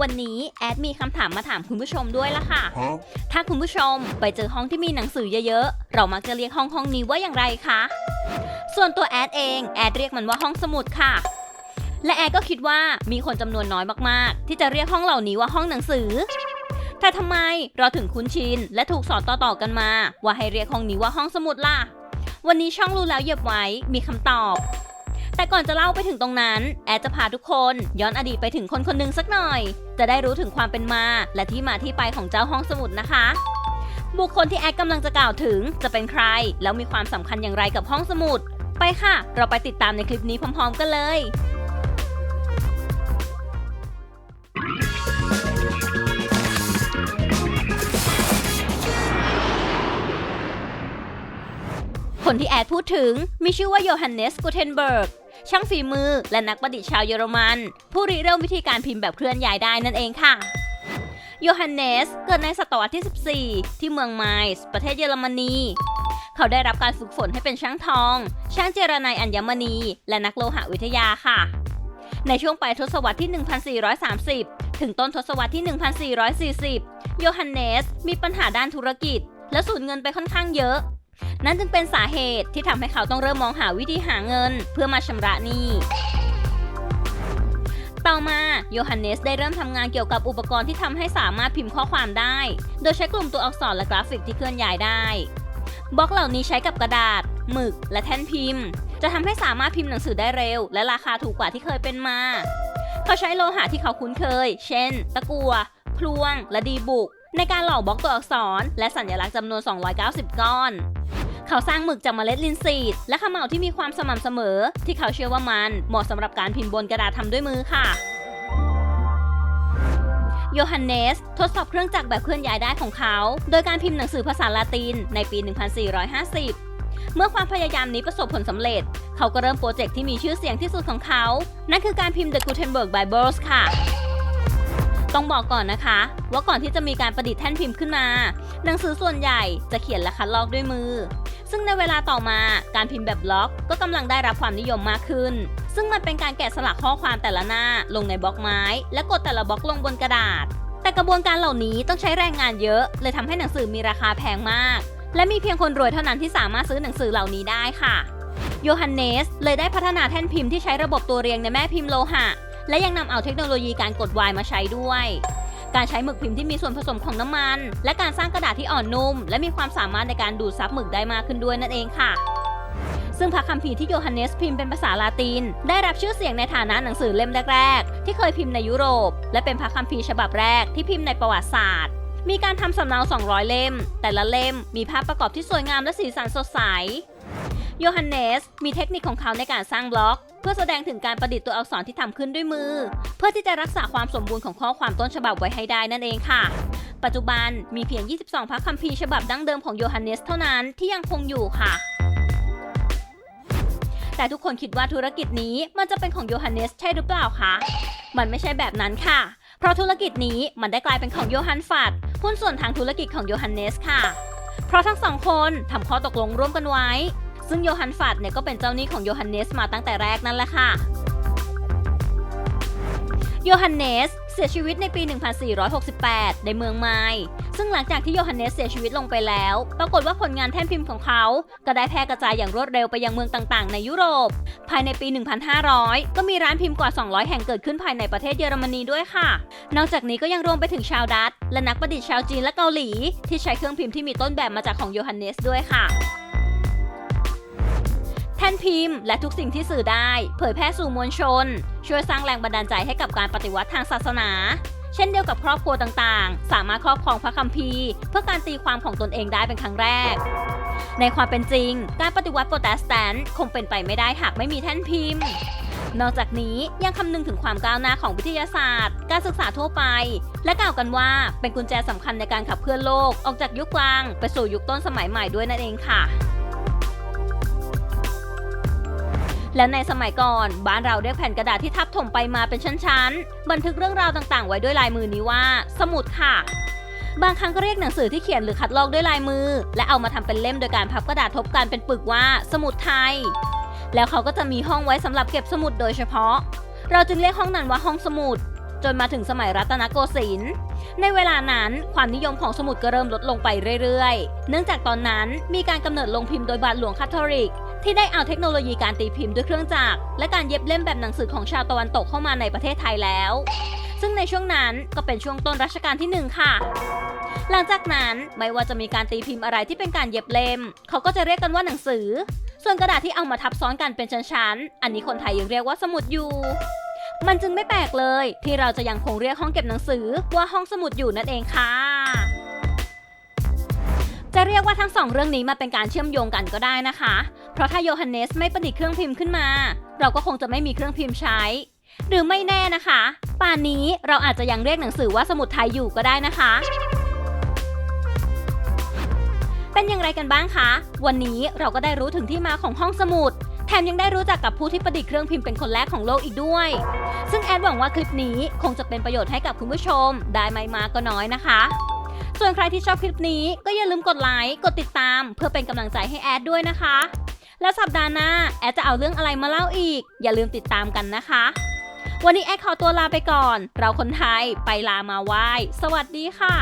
วันนี้แอดมีคำถามมาถามคุณผู้ชมด้วยละค่ะ Huh? ถ้าคุณผู้ชมไปเจอห้องที่มีหนังสือเยอะๆ เรามักจะเรียกห้องห้องนี้ว่าอย่างไรคะ ส่วนตัวแอดเองแอดเรียกมันว่าห้องสมุดค่ะ และแอดก็คิดว่ามีคนจำนวนน้อยมากๆ ที่จะเรียกห้องเหล่านี้ว่าห้องหนังสือ แต่ทำไมเราถึงคุ้นชิน และถูกสอนต่อๆกันมา ว่าให้เรียกห้องนี้ว่าห้องสมุดล่ะ วันนี้ช่องรู้แล้วเหยียบไว้มีคำตอบ แต่ก่อนจะเล่าไปถึงตรงนั้น แอดจะพาทุกคนย้อนอดีตไปถึงคนคนหนึ่งสักหน่อย จะได้รู้ถึงความเป็นมา และที่มาที่ไปของเจ้าห้องสมุดนะคะ บุคคลที่แอดกำลังจะกล่าวถึงจะเป็นใคร แล้วมีความสำคัญอย่างไรกับห้องสมุด ไปค่ะ เราไปติดตามในคลิปนี้พร้อม ๆ กันเลยคนที่แอดพูดถึงมีชื่อว่าโยฮันเนสกูเทนเบิร์ก ช่างฝีมือ และนักประดิษฐ์ชาวเยอรมัน ผู้ริเริ่มวิธีการพิมพ์แบบเคลื่อนย้ายได้นั่นเองค่ะโยฮันเนสเกิดในศตวรรษที่ 14 ที่เมืองไมส์ประเทศเยอรมนี เขาได้รับการฝึกฝนให้เป็นช่างทอง ช่างเจรไนายอัญมณี และนักโลหะวิทยาค่ะ ในช่วงปลายทศวรรษที่ 1430 ถึงต้นทศวรรษที่ 1440 โยฮันเนสมีปัญหาด้านธุรกิจ และสูญเงินไปค่อนข้างเยอะ นั่นจึงเป็นสาเหตุที่ทำให้เขาต้องเริ่มมองหาวิธีหาเงิน เพื่อมาชำระหนี้ต่อมาโยฮันเนสได้เริ่มทำงานเกี่ยวกับอุปกรณ์ที่ทำให้สามารถพิมพ์ข้อความได้ โดยใช้กลุ่มตัวอักษรและกราฟิกที่เคลื่อนย้ายได้ บล็อกเหล่านี้ใช้กับกระดาษ หมึก และแท่นพิมพ์ จะทำให้สามารถพิมพ์หนังสือได้เร็ว และราคาถูกกว่าที่เคยเป็นมา เขาใช้โลหะที่เขาคุ้นเคย เช่น ตะกั่วพลวง และดีบุก ในการหล่อบล็อกตัวอักษร และสัญลักษณ์จำนวน 290 ก้อน เขาสร้างหมึกจากเมล็ดลินซีด และขมเหลาที่มีความสม่ำเสมอ ที่เขาเชื่อว่ามันเหมาะสำหรับการพิมพ์บนกระดาษทำด้วยมือค่ะโยฮันเนส ทดสอบเครื่องจักรแบบเคลื่อนย้ายได้ของเขา โดยการพิมพ์หนังสือภาษาละตินในปี 1450 เมื่อความพยายามนี้ประสบผลสำเร็จ เขาก็เริ่มโปรเจกต์ที่มีชื่อเสียงที่สุดของเขา นั่นคือการพิมพ์ The Gutenberg Bibles ค่ะ ต้องบอกก่อนนะคะ ว่าก่อนที่จะมีการประดิษฐ์แท่นพิมพ์ขึ้นมา หนังสือส่วนใหญ่จะเขียนและคัดลอกด้วยมือ ซึ่งในเวลาต่อมาการพิมพ์แบบบล็อก ก็กำลังได้รับความนิยมมากขึ้น ซึ่งมันเป็นการแกะสลักข้อความแต่ละหน้าลงในบล็อกไม้ และกดแต่ละบล็อกลงบนกระดาษ แต่กระบวนการเหล่านี้ต้องใช้แรงงานเยอะ เลยทำให้หนังสือมีราคาแพงมาก และมีเพียงคนรวยเท่านั้นที่สามารถซื้อหนังสือเหล่านี้ได้ค่ะโยฮันเนสเลยได้พัฒนาแท่นพิมพ์ที่ใช้ระบบตัวเรียงในแม่พิมพ์โลหะ และยังนำเอาเทคโนโลยีการกดวายมาใช้ด้วย การใช้หมึกพิมพ์ที่มีส่วนผสมของน้ำมัน และการสร้างกระดาษที่อ่อนนุ่ม และมีความสามารถในการดูดซับหมึกได้มากขึ้นด้วยนั่นเองค่ะซึ่งพระคัมภีร์ที่โยฮันเนสพิมพ์เป็นภาษาลาติน ได้รับชื่อเสียงในฐานะหนังสือเล่มแรกๆ ที่เคยพิมพ์ในยุโรป และเป็นพระคัมภีร์ฉบับแรกที่พิมพ์ในประวัติศาสตร์ มีการทำสำเนา 200 เล่ม แต่ละเล่มมีภาพประกอบที่สวยงามและสีสันสดใส โยฮันเนส มีเทคนิคของเขาในการสร้างบล็อก เพื่อแสดงถึงการประดิษฐ์ตัวอักษรที่ทำขึ้นด้วยมือ เพื่อที่จะรักษาความสมบูรณ์ของข้อความต้นฉบับไว้ให้ได้นั่นเองค่ะ ปัจจุบันมีเพียง 22 พระคัมภีร์ฉบับดั้งเดิมของโยฮันเนสเท่านั้นที่ยังคงอยู่ค่ะแต่ทุกคนคิดว่าธุรกิจนี้มันจะเป็นของโยฮันเนสใช่หรือเปล่าคะ มันไม่ใช่แบบนั้นค่ะ เพราะธุรกิจนี้มันได้กลายเป็นของโยฮันฟัดหุ้นส่วนทางธุรกิจของโยฮันเนสค่ะ เพราะทั้งสองคนทำข้อตกลงร่วมกันไว้ ซึ่งโยฮันฟัดเนี่ยก็เป็นเจ้าหนี้ของโยฮันเนสมาตั้งแต่แรกนั่นแหละค่ะ โยฮันเนสเสียชีวิตในปี 1468 ในเมืองไมล์ซึ่งหลังจากที่โยฮันเนสเสียชีวิตลงไปแล้ว ปรากฏว่าผลงานแท่นพิมพ์ของเขา ก็ได้แพร่กระจายอย่างรวดเร็วไปยังเมืองต่างๆ ในยุโรป ภายในปี 1500 ก็มีร้านพิมพ์กว่า 200 แห่งเกิดขึ้นภายในประเทศเยอรมนีด้วยค่ะ นอกจากนี้ก็ยังรวมไปถึงชาวดัตช์และนักประดิษฐ์ชาวจีนและเกาหลี ที่ใช้เครื่องพิมพ์ที่มีต้นแบบมาจากของโยฮันเนสด้วยค่ะ แท่นพิมพ์ และทุกสิ่งที่สื่อได้ เผยแพร่สู่มวลชน ช่วยสร้างแรงบันดาลใจให้กับการปฏิวัติทางศาสนา เช่นเดียวกับครอบครัวต่างๆ สามารถครอบครองพระคัมภีร์ เพื่อการตีความของตนเองได้เป็นครั้งแรก ในความเป็นจริง การปฏิวัติโปรเตสแตนต์คงเป็นไปไม่ได้หากไม่มีแท่นพิมพ์นอกจากนี้ยังคำนึงถึงความก้าวหน้าของวิทยาศาสตร์ การศึกษาทั่วไป และกล่าวกันว่าเป็นกุญแจสำคัญในการขับเคลื่อนโลกออกจากยุคกลาง ไปสู่ยุคต้นสมัยใหม่ด้วยนั่นเองค่ะ และในสมัยก่อน บ้านเราเรียกแผ่นกระดาษที่ทับถมไปมาเป็นชั้นๆ บันทึกเรื่องราวต่างๆ ไว้ด้วยลายมือนี้ว่า สมุดค่ะ บางครั้งก็เรียกหนังสือที่เขียนหรือคัดลอกด้วยลายมือ และเอามาทำเป็นเล่มโดยการพับกระดาษทบกันเป็นปึกว่า สมุดไทย แล้วเขาก็จะมีห้องไว้สำหรับเก็บสมุดโดยเฉพาะ เราจึงเรียกห้องนั้นว่าห้องสมุด จนมาถึงสมัยรัตนโกสินทร์ในเวลานั้นความนิยมของสมุดก็เริ่มลดลงไปเรื่อยๆ เนื่องจากตอนนั้นมีการกำเนิดลงพิมพ์โดยบาทหลวงคาทอลิก ที่ได้เอาเทคโนโลยีการตีพิมพ์ด้วยเครื่องจักรและการเย็บเล่มแบบหนังสือของชาวตะวันตกเข้ามาในประเทศไทยแล้ว ซึ่งในช่วงนั้นก็เป็นช่วงต้นรัชกาลที่หนึ่งค่ะ หลังจากนั้นไม่ว่าจะมีการตีพิมพ์อะไรที่เป็นการเย็บเล่ม เขาก็จะเรียกกันว่าหนังสือ ส่วนกระดาษที่เอามาทับซ้อนกันเป็นชั้นๆอันนี้คนไทยยังเรียกว่าสมุดอยู่มันจึงไม่แปลกเลย ที่เราจะยังคงเรียกห้องเก็บหนังสือว่าห้องสมุดอยู่นั่นเองค่ะ จะเรียกว่าทั้งสองเรื่องนี้มาเป็นการเชื่อมโยงกันก็ได้นะคะ เพราะถ้าโยฮันเนสไม่ประดิษฐ์เครื่องพิมพ์ขึ้นมา เราก็คงจะไม่มีเครื่องพิมพ์ใช้ หรือไม่แน่นะคะ ป่านนี้เราอาจจะยังเรียกหนังสือว่าสมุดไทยอยู่ก็ได้นะคะ เป็นอย่างไรกันบ้างคะ วันนี้เราก็ได้รู้ถึงที่มาของห้องสมุดแถมยังได้รู้จักกับผู้ที่ประดิษฐ์เครื่องพิมพ์เป็นคนแรกของโลกอีกด้วย ซึ่งแอดหวังว่าคลิปนี้คงจะเป็นประโยชน์ให้กับคุณผู้ชม ได้ไม่มากก็น้อยนะคะ ส่วนใครที่ชอบคลิปนี้ก็อย่าลืมกดไลค์ กดติดตาม เพื่อเป็นกำลังใจให้แอดด้วยนะคะ แล้วสัปดาห์หน้าแอดจะเอาเรื่องอะไรมาเล่าอีก อย่าลืมติดตามกันนะคะ วันนี้แอดขอตัวลาไปก่อน เราคนไทยไปลามาไหว้สวัสดีค่ะ